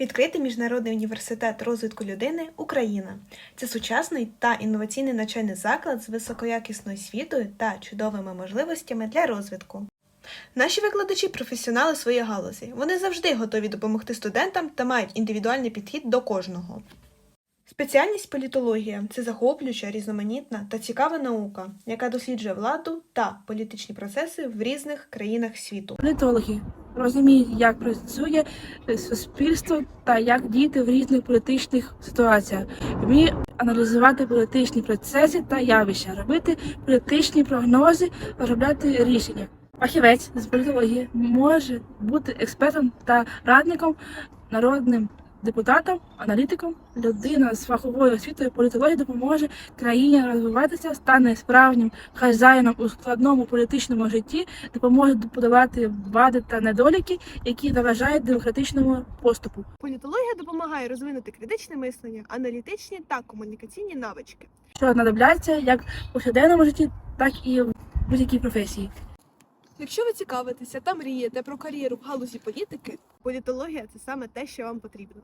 Відкритий міжнародний університет розвитку людини Україна. Це сучасний та інноваційний навчальний заклад з високоякісною освітою та чудовими можливостями для розвитку. Наші викладачі професіонали своєї галузі. Вони завжди готові допомогти студентам та мають індивідуальний підхід до кожного. Спеціальність політологія це захоплююча, різноманітна та цікава наука, яка досліджує владу та політичні процеси в різних країнах світу. Політологи розуміють, як працює е, суспільство та як діяти в різних політичних ситуаціях, вміє аналізувати політичні процеси та явища, робити політичні прогнози, розробляти рішення. Фахівець з політології може бути експертом та радником, народним депутатом, аналітиком. Людина з фаховою освітою політології допоможе країні розвиватися, стане справжнім хазяїном у складному політичному житті, допоможе подолати вади та недоліки, які заважають демократичному поступу. Політологія допомагає розвинути критичне мислення, аналітичні та комунікаційні навички. що знадобляться як у повсякденному житті, так і в будь-якій професії. Якщо ви цікавитеся та мрієте про кар'єру в галузі політики, політологія це саме те, що вам потрібно.